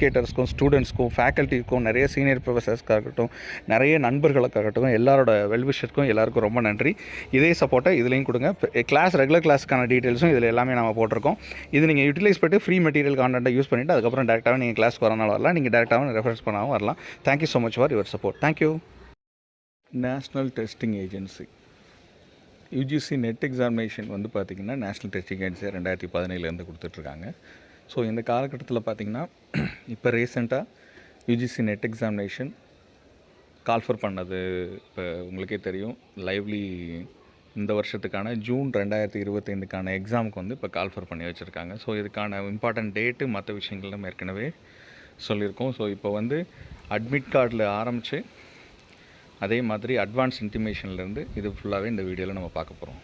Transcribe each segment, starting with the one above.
எஜுகேட்டர்ஸ்க்கும் ஸ்டூடெண்ட்ஸ்க்கும் ஃபேக்கல்ட்டிக்கும் நிறைய சீனியர் ப்ரொஃபஸர்ஸ்க்காகட்டும் நிறைய நண்பர்களுக்காகட்டும் எல்லாரோட வெல்விஷருக்கும் எல்லாருக்கும் ரொம்ப நன்றி. இதே சப்போர்ட்டை இதுலேயும் கொடுங்க. கிளாஸ் ரெகுலர் கிளாஸ்க்கான டீட்டெயில்ஸும் இதில் எல்லாமே நம்ம போட்டிருக்கோம். இது நீங்கள் யூட்டிலைஸ் பண்ணிட்டு ஃப்ரீ மெட்டீரியல் கான்டென்ட்டை யூஸ் பண்ணிவிட்டு அதுக்கப்புறம் டேரெக்டாகவே நீங்கள் கிளாஸ் வரனால வரலாம். நீங்கள் டேரெக்டாகவும் ரெஃபரன்ஸ் பண்ணாமல் வரலாம். Thank you so much for your support thank you national testing agency UGC NET examination வந்து பார்த்திங்கன்னா நேஷ்னல் டெஸ்டிங் ஏஜென்சி ரெண்டாயிரத்தி பதினேழுலேருந்து கொடுத்துட்ருக்காங்க ஸோ இந்த காலகட்டத்தில் பார்த்திங்கன்னா இப்போ ரீசெண்டாக யூஜிசி நெட் எக்ஸாமினேஷன் கால்ஃபர் பண்ணது இப்போ உங்களுக்கே தெரியும் லைவ்லி இந்த வருஷத்துக்கான ஜூன் ரெண்டாயிரத்தி இருபத்தைந்துக்கான எக்ஸாமுக்கு வந்து இப்போ கால்ஃபர் பண்ணி வச்சுருக்காங்க. ஸோ இதுக்கான இம்பார்ட்டன்ட் டேட்டு மற்ற விஷயங்கள் நம்ம ஏற்கனவே சொல்லியிருக்கோம். ஸோ இப்போ வந்து அட்மிட் கார்டில் ஆரம்பித்து அதே மாதிரி அட்வான்ஸ் இன்டிமேஷன்லேருந்து இது ஃபுல்லாகவே இந்த வீடியோவில் நம்ம பார்க்க போகிறோம்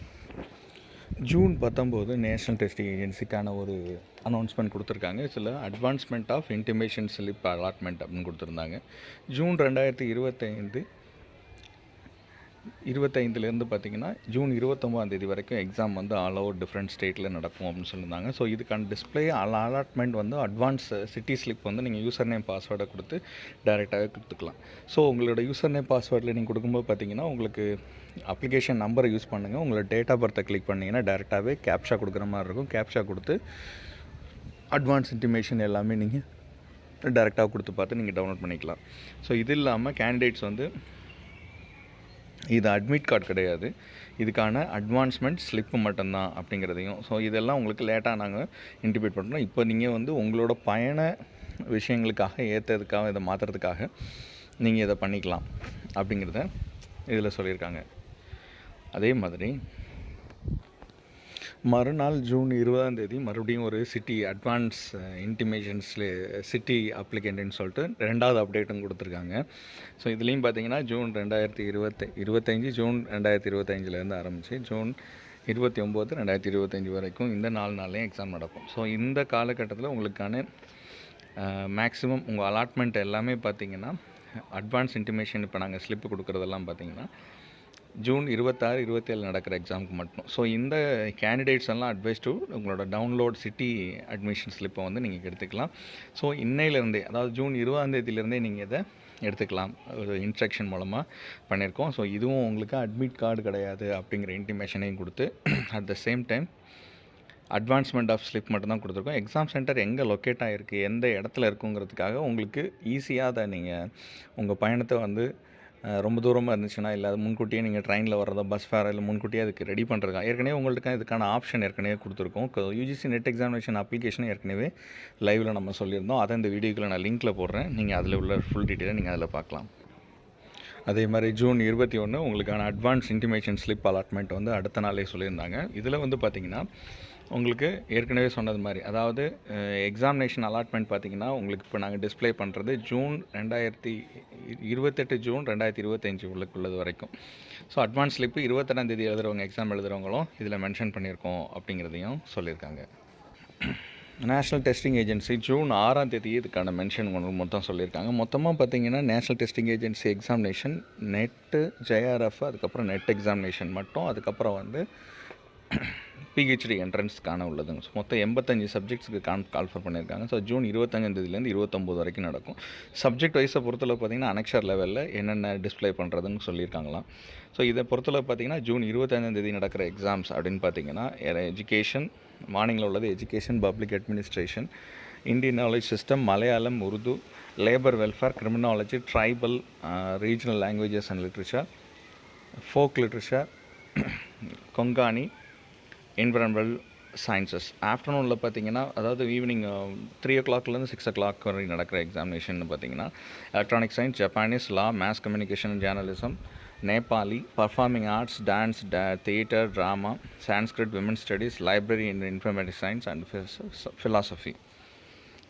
ஜூன் பத்தொம்போது நேஷ்னல் டெஸ்டிங் ஏஜென்சிக்கான ஒரு அனௌன்ஸ்மெண்ட் கொடுத்துருக்காங்க. சில advancement of intimation slip allotment அப்படின்னு கொடுத்துருந்தாங்க. ஜூன் ரெண்டாயிரத்தி இருபத்தைந்து இருபத்தைந்துலேருந்து பார்த்தீங்கன்னா ஜூன் இருபத்தொம்போதாந்தேதி வரைக்கும் எக்ஸாம் வந்து ஆல் ஓவர் டிஃப்ரெண்ட் ஸ்டேட்டில் நடக்கும் அப்படின்னு சொல்லியிருந்தாங்க. ஸோ இதுக்கான டிஸ்பிளே அலாட்மெண்ட் வந்து அட்வான்ஸ் சிட்டி ஸ்லிப் வந்து நீங்கள் யூசர் நேம் பாஸ்வேர்டை கொடுத்து டைரெக்டாகவே கொடுத்துக்கலாம். ஸோ உங்களோட யூசர் நேம் பாஸ்வேர்டில் நீங்கள் கொடுக்கும்போது பார்த்தீங்கன்னா உங்களுக்கு அப்ளிகேஷன் நம்பரை யூஸ் பண்ணுங்கள் உங்களோட டேட் ஆஃப் பர்த்தை கிளிக் பண்ணிங்கன்னா டேரெக்டாகவே கேப்ஷா கொடுக்குற மாதிரி இருக்கும். கேப்ஷா கொடுத்து அட்வான்ஸ் இன்டிமேஷன் எல்லாமே நீங்கள் டேரெக்டாக கொடுத்து பார்த்து நீங்கள் டவுன்லோட் பண்ணிக்கலாம். ஸோ இது இல்லாமல் கேண்டிடேட்ஸ் வந்து இது அட்மிட் கார்டு கிடையாது. இதுக்கான அட்வான்ஸ்மெண்ட் ஸ்லிப்பு மட்டும்தான் அப்படிங்கிறதையும். ஸோ இதெல்லாம் உங்களுக்கு லேட்டாக நாங்கள் இன்டிமேட் பண்ணுறோம் இப்போ நீங்கள் வந்து உங்களோட பயண விஷயங்களுக்காக ஏற்றதுக்காக இதை மாற்றுறதுக்காக நீங்கள் இதை பண்ணிக்கலாம் அப்படிங்கிறத இதில் சொல்லியிருக்காங்க. அதே மாதிரி மறுநாள் ஜூன் இருபதாம் தேதி மறுபடியும் ஒரு சிட்டி அட்வான்ஸ் இன்டிமேஷன்ஸில் சிட்டி அப்ளிகண்ட்டுன்னு சொல்லிட்டு ரெண்டாவது அப்டேட்டும் கொடுத்துருக்காங்க. ஸோ இதுலேயும் பார்த்தீங்கன்னா ஜூன் ரெண்டாயிரத்தி இருபத்தி இருபத்தஞ்சி ஜூன் ரெண்டாயிரத்தி இருபத்தஞ்சிலேருந்து ஆரம்பித்து ஜூன் இருபத்தி ஒம்பது ரெண்டாயிரத்தி இருபத்தஞ்சி வரைக்கும் இந்த நாலு நாள்லேயும் எக்ஸாம் நடக்கும். ஸோ இந்த காலகட்டத்தில் உங்களுக்கான மேக்ஸிமம் உங்கள் அலாட்மெண்ட் எல்லாமே பார்த்தீங்கன்னா அட்வான்ஸ் இன்டிமேஷன் இப்போ நாங்கள் ஸ்லிப்பு கொடுக்குறதெல்லாம் பார்த்தீங்கன்னா ஜூன் இருபத்தாறு இருபத்தேழு நடக்கிற எக்ஸாமுக்கு மட்டும். ஸோ இந்த கேண்டிடேட்ஸ் எல்லாம் அட்வைஸ் டு உங்களோட டவுன்லோட் சிட்டி அட்மிஷன் ஸ்லிப்பை வந்து நீங்கள் எடுத்துக்கலாம். ஸோ இன்னையிலேருந்தே அதாவது ஜூன் இருபதாந்தேதியிலேருந்தே நீங்கள் இதை எடுத்துக்கலாம். ஒரு இன்ஸ்ட்ரக்ஷன் மூலமாக பண்ணியிருக்கோம். ஸோ இதுவும் உங்களுக்கு அட்மிட் கார்டு கிடையாது அப்படிங்கிற இன்டிமேஷனையும் கொடுத்து at the same time advancement of slip மட்டும்தான் கொடுத்துருக்கோம். எக்ஸாம் சென்டர் எங்கே லொக்கேட் ஆகிருக்கு எந்த இடத்துல இருக்குங்கிறதுக்காக உங்களுக்கு ஈஸியாக அதை நீங்கள் உங்கள் பயணத்தை வந்து ரொம்ப தூரமாக இருந்துச்சுன்னா இல்லை அது முன்கூட்டியே நீங்கள் ட்ரெயினில் வர்றதோ பஸ் ஃபேர் இல்லை முன்கூட்டியே அதுக்கு ரெடி பண்ணுறதுக்கா ஏற்கனவே உங்களுக்கு இதுக்கான ஆப்ஷன் ஏற்கனவே கொடுத்துருக்கோம். யூஜிசி நெட் எக்ஸாமினேஷன் அப்ளிகேஷன் ஏற்கனவே லைவில் நம்ம சொல்லியிருந்தோம். அதை இந்த வீடியோக்குள்ள நான் லிங்க்கில் போடுறேன். நீங்கள் அதில் உள்ள ஃபுல் டீட்டெயிலை நீங்கள் அதில் பார்க்கலாம். அதே மாதிரி ஜூன் இருபத்தி ஒன்று உங்களுக்கான அட்வான்ஸ் இன்டிமேஷன் ஸ்லிப் அலாட்மெண்ட் வந்து அடுத்த நாளே சொல்லியிருந்தாங்க. இதில் வந்து பார்த்திங்கன்னா உங்களுக்கு ஏற்கனவே சொன்னது மாதிரி. அதாவது எக்ஸாமினேஷன் அலாட்மெண்ட் பார்த்திங்கன்னா உங்களுக்கு இப்போ நாங்கள் டிஸ்ப்ளே பண்ணுறது ஜூன் ரெண்டாயிரத்தி இருபத்தெட்டு ஜூன் ரெண்டாயிரத்தி இருபத்தஞ்சி உள்ளுக்குள்ளது வரைக்கும். ஸோ அட்வான்ஸ் ஸ்லிப்பு இருபத்தெட்டாம் தேதி எழுதுறவங்க எக்ஸாம் எழுதுகிறவங்களும் இதில் மென்ஷன் பண்ணியிருக்கோம் அப்படிங்கிறதையும் சொல்லியிருக்காங்க. நேஷ்னல் டெஸ்டிங் ஏஜென்சி ஜூன் ஆறாம் தேதி இதுக்கான மென்ஷன் ஒன்று மொத்தம் சொல்லியிருக்காங்க. மொத்தமாக பார்த்தீங்கன்னா national testing agency examination NET JRF அதுக்கப்புறம் நெட் எக்ஸாமினேஷன் மட்டும் அதுக்கப்புறம் வந்து பிஹெச்டி என்ட்ரன்ஸ்க்கான உள்ளதுங்க. ஸோ மொத்தம் எண்பத்தஞ்சு சப்ஜெக்ட்ஸ்க்கு கான் கால்ஃபர் பண்ணியிருக்காங்க. ஸோ ஜூன் இருபத்தஞ்சாந்தேதியிலேருந்து இருபத்தொம்போது வரைக்கும் நடக்கும். சப்ஜெக்ட் வைஸை பொறுத்தளவு பார்த்தீங்கன்னா அனெக்ஷர் லெவலில் என்னென்ன டிஸ்ப்ளே பண்ணுறதுன்னு சொல்லியிருக்காங்களாம். ஸோ இதை பொறுத்தளவு பார்த்தீங்கன்னா ஜூன் இருபத்தஞ்சாந்தேதி நடக்கிற எக்ஸாம்ஸ் அப்படின்னு பார்த்தீங்கன்னா எஜுகேஷன் மார்னிங்கில் உள்ளது education public administration Indian knowledge system Malayalam Urdu labour welfare criminology tribal regional languages and literature folk literature Konkani environmental sciences ஆஃப்டர்நூனில் பார்த்தீங்கன்னா அதாவது ஈவினிங் த்ரீ ஓ கிளாக்லேருந்து சிக்ஸ் ஓ கிளாக் வரை நடக்கிற எக்ஸாமினேஷன் பார்த்தீங்கன்னா electronic science Japanese law mass communication journalism Nepali performing arts dance theatre drama Sanskrit women studies library in informatic science and philosophy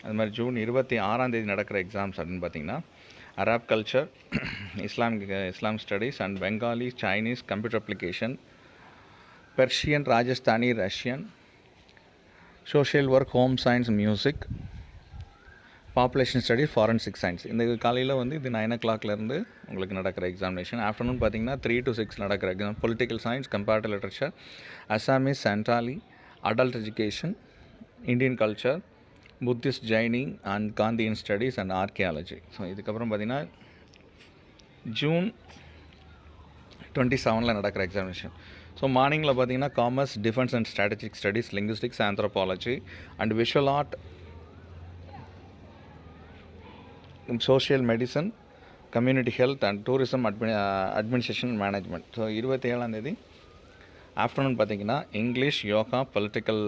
அது மாதிரி June இருபத்தி ஆறாம் தேதி நடக்கிற எக்ஸாம்ஸ் அப்படின்னு பார்த்தீங்கன்னா Arab culture Islam Islam studies and Bengali Chinese computer application Persian Rajasthani Russian social work home science music population study forensic science இந்த காலையில் வந்து இது நைன் ஓ கிளாக்லேருந்து உங்களுக்கு நடக்கிற எக்ஸாமினேஷன் ஆஃப்டர்நூன் பார்த்தீங்கன்னா த்ரீ டு சிக்ஸ் நடக்கிற exam political science comparative literature Assamese Santali adult education Indian culture Buddhist Jaini and Gandhian studies and archaeology so இதுக்கப்புறம் பார்த்தீங்கன்னா ஜூன் டுவெண்ட்டி செவனில் நடக்கிற எக்ஸாமினேஷன் ஸோ மார்னிங்கில் பார்த்தீங்கன்னா commerce defence and strategic studies linguistics anthropology and visual art social medicine community health and tourism admin administration management so இருபத்தி ஏழாந்தேதி afternoon பார்த்தீங்கன்னா English yoga political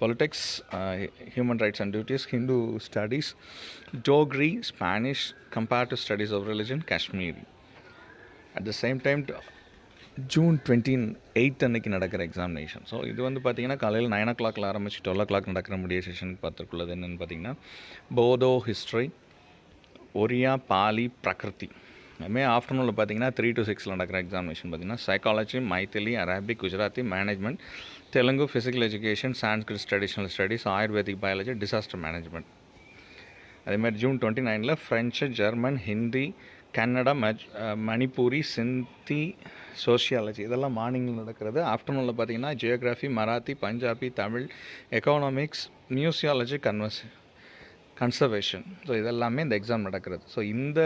politics human rights and duties Hindu studies Dogri Spanish comparative studies of religion Kashmiri at the same time June twenty eight அன்னைக்கு நடக்கிற examination so இது வந்து பார்த்தீங்கன்னா காலையில் nine ஓ கிளாக்ல ஆரம்பிச்சு டுவெல் ஓ கிளாக் நடக்கிற முடிய செஷனுக்கு பார்த்துருக்குள்ளது என்னென்னு பார்த்தீங்கன்னா போதோ ஹிஸ்ட்ரி ஒரியா பாலி பிரகிருதி அதுமே ஆஃப்டர்நூனில் பார்த்தீங்கன்னா த்ரீ டு சிக்ஸில் நடக்கிற எக்ஸாமினேஷன் பார்த்தீங்கன்னா psychology Maithili Arabic Gujarati management Telugu physical education Sanskrit traditional studies Ayurvedic biology disaster management அதேமாதிரி ஜூன் டுவெண்ட்டி நைனில் ஃப்ரெஞ்சு ஜெர்மன் ஹிந்தி கன்னடா மஜ் மணிப்பூரி சிந்தி சோஷியாலஜி இதெல்லாம் மார்னிங்கில் நடக்கிறது. ஆஃப்டர்நூனில் பார்த்தீங்கன்னா geography Marathi Punjabi Tamil economics museology converse conservation so இதெல்லாமே இந்த எக்ஸாம் நடக்கிறது. ஸோ இந்த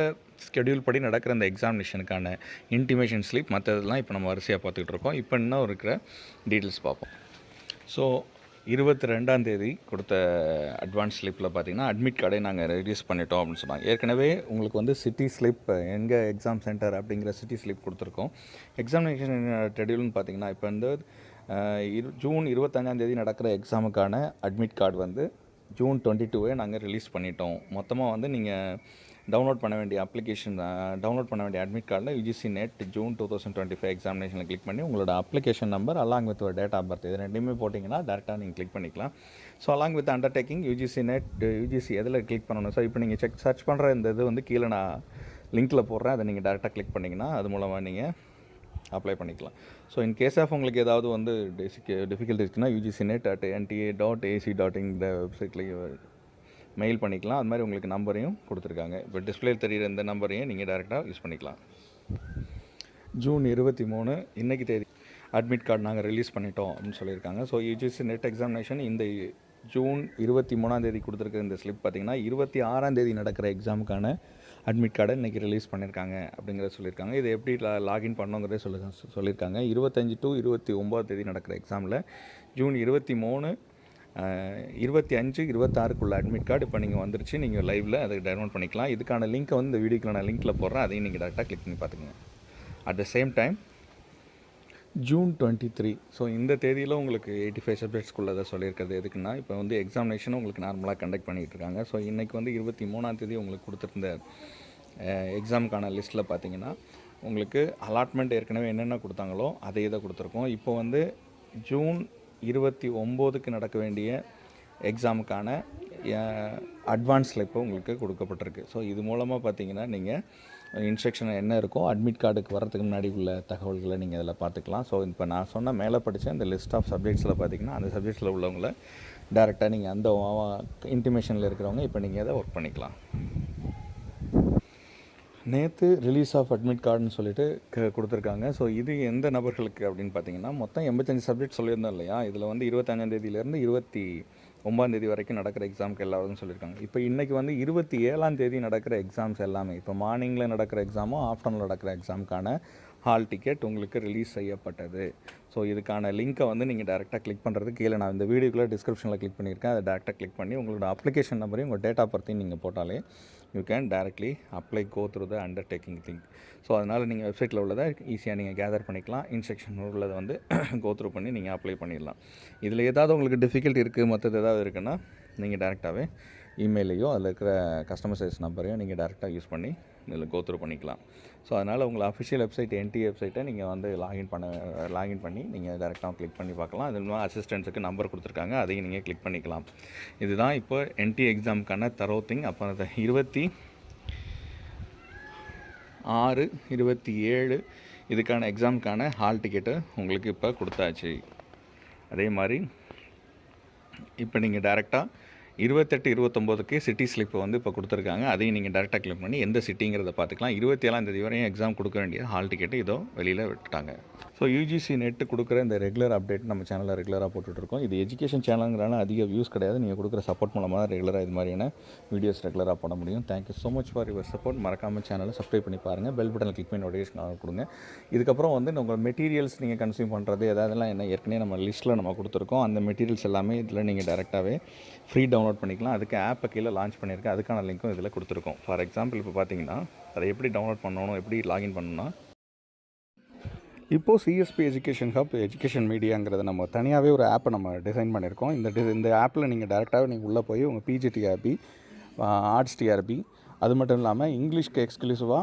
ஸ்கெடியூல் படி நடக்கிற இந்த எக்ஸாமினேஷனுக்கான இன்டிமேஷன் ஸ்லீப் மற்றதெல்லாம் இப்போ நம்ம வரிசையாக பார்த்துக்கிட்டு இருக்கோம். இப்போ இன்னும் இருக்கிற டீட்டெயில்ஸ் பார்ப்போம். ஸோ இருபத்தி ரெண்டாம் தேதி கொடுத்த அட்வான்ஸ் ஸ்லிப்பில் பார்த்தீங்கன்னா அட்மிட் கார்டை நாங்கள் ரிலீஸ் பண்ணிட்டோம் அப்படின்னு சொன்னாங்க. ஏற்கனவே உங்களுக்கு வந்து சிட்டி ஸ்லிப் எங்கே எக்ஸாம் சென்டர் அப்படிங்கிற சிட்டி ஸ்லிப் கொடுத்துருக்கோம். எக்ஸாமினேஷன் ஷெடியூல்னு பார்த்தீங்கன்னா இப்போ வந்து இரு ஜூன் இருபத்தஞ்சாம் தேதி நடக்கிற எக்ஸாமுக்கான அட்மிட் கார்டு வந்து ஜூன் டுவெண்ட்டி டூவே நாங்கள் ரிலீஸ் பண்ணிட்டோம். மொத்தமாக வந்து நீங்கள் டவுன்லோட் பண்ண வேண்டிய அப்ளிகேஷன் டவுன்லோட் பண்ண வேண்டிய அட்மிட் கார்டில் UGC NET June two thousand twenty five எக்ஸாமினேஷனில் click பண்ணி உங்களோட application number along with date of birth இது ரெண்டுமே போட்டிங்கன்னா டேரெக்டாக நீங்கள் கிளிக் பண்ணிக்கலாம். So along with undertaking UGC NET UGC எதில் கிளிக் பண்ணணும்? ஸோ இப்போ நீங்கள் செக் சர்ச் பண்ணுற இந்த இது வந்து கீழே நான் லிங்க்கில் போடுறேன். அதை நீங்கள் டேரெக்டாக கிளிக் பண்ணிங்கன்னா அது மூலமாக நீங்கள் அப்ளை பண்ணிக்கலாம். ஸோ இன் கேஸ் ஆஃப் உங்களுக்கு ஏதாவது வந்து டிஃபிகல்ட்டி இருக்குன்னா UGC NET at NTA dot AC dot இந்த வெப்சைட்லேயே மெயில் பண்ணிக்கலாம். அது மாதிரி உங்களுக்கு நம்பரையும் கொடுத்துருக்காங்க. இப்போ டிஸ்பிளே தெரியிற இந்த நம்பரையும் நீங்கள் டேரெக்டாக யூஸ் பண்ணிக்கலாம். ஜூன் இருபத்தி மூணு இன்றைக்கி தேதி அட்மிட் கார்டு நாங்கள் ரிலீஸ் பண்ணிட்டோம் அப்படின்னு சொல்லியிருக்காங்க. ஸோ யூஜிசி நெட் எக்ஸாமினேஷன் இந்த ஜூன் இருபத்தி மூணாம் தேதி கொடுத்துருக்க இந்த ஸ்லிப் பார்த்திங்கன்னா இருபத்தி ஆறாம் தேதி நடக்கிற எக்ஸாமுக்கான அட்மிட் கார்டை இன்றைக்கி ரிலீஸ் பண்ணியிருக்காங்க அப்படிங்கிறத சொல்லியிருக்காங்க. இது எப்படி லாகின் பண்ணோங்கிறதே சொல்லி சொல்லியிருக்காங்க. இருபத்தஞ்சி டு இருபத்தி ஒம்பது தேதி நடக்கிற எக்ஸாமில் ஜூன் இருபத்தி மூணு இருபத்தி அஞ்சு இருபத்தாறுக்குள்ள அட்மிட் கார்டு இப்போ நீங்கள் வந்துருச்சு நீங்கள் லைவில் அதை டவுன்லோட் பண்ணிக்கலாம். இதுக்கான லிங்க்கை வந்து இந்த வீடியோக்கு நான் லிங்க்கில் போடுறேன். அதையும் நீங்கள் டேரெக்டாக கிளிக் பண்ணி பார்த்துக்கோங்க. At the same time June twenty three so இந்த தேதியில் உங்களுக்கு எயிட்டி ஃபைவ் சப்ஜெக்ட்ஸ்குள்ளதை சொல்லியிருக்கிறது. எதுக்குன்னா இப்போ வந்து எக்ஸாமினேஷன் உங்களுக்கு நார்மலாக கண்டக்ட் பண்ணிகிட்டு இருக்காங்க. ஸோ இன்றைக்கி வந்து இருபத்தி மூணாம் தேதி உங்களுக்கு கொடுத்துருந்த எக்ஸாமுக்கான லிஸ்ட்டில் பார்த்தீங்கன்னா உங்களுக்கு அலாட்மெண்ட் ஏற்கனவே என்னென்ன கொடுத்தாங்களோ அதே இதை கொடுத்துருக்கோம். இப்போ வந்து ஜூன் இருபத்தி ஒம்போதுக்கு நடக்க வேண்டிய எக்ஸாமுக்கான அட்வான்ஸ் இப்போ உங்களுக்கு கொடுக்கப்பட்டிருக்கு. ஸோ இது மூலமாக பார்த்தீங்கன்னா நீங்கள் இன்ஸ்ட்ரக்ஷன் என்ன இருக்கோ அட்மிட் கார்டுக்கு வரதுக்கு முன்னாடி உள்ள தகவல்களை நீங்கள் இதில் பார்த்துக்கலாம். ஸோ இப்போ நான் சொன்ன மேலே படித்த அந்த லிஸ்ட் ஆஃப் சப்ஜெக்ட்ஸில் பார்த்தீங்கன்னா அந்த சப்ஜெக்ட்ஸில் உள்ளவங்கள டேரெக்டாக நீங்கள் அந்த இன்டிமேஷனில் இருக்கிறவங்க இப்போ நீங்கள் அதை ஒர்க் பண்ணிக்கலாம். நேற்று ரிலீஸ் ஆஃப் அட்மிட் கார்டுன்னு சொல்லிட்டு கொடுத்துருக்காங்க. ஸோ இது எந்த நபர்களுக்கு அப்படின்னு பார்த்தீங்கன்னா மொத்தம் எண்பத்தஞ்சு சப்ஜெக்ட் சொல்லியிருந்தோம் இல்லையா? இதில் வந்து இருபத்தஞ்சாந்தேதியிலேருந்து இருபத்தி ஒம்பதாந்தேதி வரைக்கும் நடக்கிற எக்ஸாமுக்கு எல்லாரும் சொல்லியிருக்காங்க. இப்போ இன்றைக்கி வந்து இருபத்தி ஏழாம் தேதி நடக்கிற எக்ஸாம்ஸ் எல்லாமே இப்போ மார்னிங்கில் நடக்கிற எக்ஸாமும் ஆஃப்டர்நூன் நடக்கிற எக்ஸாமுக்கான ஹால் டிக்கெட் உங்களுக்கு ரிலீஸ் செய்யப்பட்டது. ஸோ இதுக்கான லிங்க்கை வந்து நீங்கள் டேரெக்டாக கிளிக் பண்ணுறது கீழே நான் இந்த வீடியோக்குள்ளே டிஸ்கிரிப்ஷனில் கிளிக் பண்ணியிருக்கேன். அதை டேரெக்டாக கிளிக் பண்ணி உங்களோட அப்ளிகேஷன் நம்பரையும் உங்கள் டேட்டா பற்றியும் நீங்கள் போட்டாலே you can directly apply go through the undertaking link so அதனால் நீங்கள் வெப்சைட்டில் உள்ளதை ஈஸியாக நீங்கள் கேதர் பண்ணிக்கலாம். இன்ஸ்ட்ரக்ஷன் உள்ளதை வந்து கோ த்ரூ பண்ணி நீங்கள் அப்ளை பண்ணிடலாம். இதில் ஏதாவது உங்களுக்கு டிஃபிகல்ட் இருக்குது மற்றது ஏதாவது இருக்குன்னா நீங்கள் டேரெக்டாகவே இமெயிலையோ அதில் இருக்கிற கஸ்டமர் சர்வீஸ் நம்பரையும் நீங்கள் டேரெக்டாக யூஸ் பண்ணி இதில் கோத்ரூ பண்ணிக்கலாம். ஸோ அதனால் உங்கள் அஃபிஷியல் வெப்சைட் என்டி வெப்சைட்டை நீங்கள் வந்து லாகின் பண்ண லாகின் பண்ணி நீங்கள் டேரெக்டாக கிளிக் பண்ணி பார்க்கலாம். அது மூலம் அசிஸ்டன்ஸுக்கு நம்பர் கொடுத்துருக்காங்க. அதையும் நீங்கள் கிளிக் பண்ணிக்கலாம். இதுதான் இப்போ என்டி எக்ஸாமுக்கான தரோ திங் அப்போ அந்த இருபத்தி ஆறு இருபத்தி ஏழு இதுக்கான எக்ஸாமுக்கான ஹால் டிக்கெட்டு உங்களுக்கு இப்போ கொடுத்தாச்சு. அதே மாதிரி இப்போ நீங்கள் டேரெக்டாக இருபத்தெட்டு இருபத்தொம்போதுக்கு சிட்டி ஸ்லிப் வந்து இப்போ கொடுத்துருக்காங்க. அதையும் நீங்கள் டேரெக்டாக கிளிக் பண்ணி எந்த சிட்டிங்கிறத பார்த்துக்கலாம். இருபத்தி ஏழாம் தேதி வரையும் எக்ஸாம் கொடுக்க வேண்டிய ஹால் டிக்கெட்டு இதோ வெளியில் விட்டுட்டாங்க. ஸோ யூஜிசி நெட்டு கொடுக்குற இந்த ரெகுலர் அப்டேட் நம்ம சேனலில் ரெகுலராக போட்டுட்ருக்கோம் இது எஜுகேஷன் சேனலுங்கிறனால அதிக வியூஸ் கிடையாது. நீங்கள் கொடுக்குற சப்போர்ட் மூலமாக தான் ரெகுலராக இது மாதிரியான வீடியோஸ் ரெகுலராக போட முடியும். Thank you so much for your support மறக்காமல் சேனலை சப்ஸ்கிரைப் பண்ணி பாருங்கள் பெல் பட்டனில் கிளிக் பண்ணி நோட்டிஃபிகேஷன் கொடுங்க. இதுக்கப்புறம் வந்து உங்கள் மெட்டீரியல்ஸ் நீங்கள் கன்சியூம் பண்ணுறது எதாவதுலாம் என்ன ஏற்கனவே நம்ம லிஸ்ட்டில் நம்ம கொடுத்துருக்கோம். அந்த மெட்டீரியல்ஸ் எல்லாமே இதில் நீங்கள் டேரெக்டாகவே ஃப்ரீ டவுன்லோட் பண்ணிக்கலாம். அதுக்கு ஆப்பை கீழே லான்ச் பண்ணியிருக்கேன். அதுக்கான லிங்க்கும் இதில் கொடுத்துருக்கோம். ஃபார் எக்ஸாம்பிள் இப்போ பார்த்தீங்கன்னா அதை எப்படி டவுன்லோட் பண்ணணும் எப்படி லாகின் பண்ணணும்னா இப்போது சிஎஸ்பி எஜுகேஷன் ஹப் எஜுகேஷன் மீடியாங்கிறத நம்ம தனியாகவே ஒரு ஆப்பை நம்ம டிசைன் பண்ணியிருக்கோம். இந்த டி இந்த ஆப்பில் நீங்கள் டேரெக்டாகவே நீங்கள் உள்ளே போய் உங்கள் பிஜிடிஆர்பி ஆர்ட்ஸ் டிஆர்பி அது மட்டும் இல்லாமல் இங்கிலீஷ்க்கு எக்ஸ்க்ளூசிவாக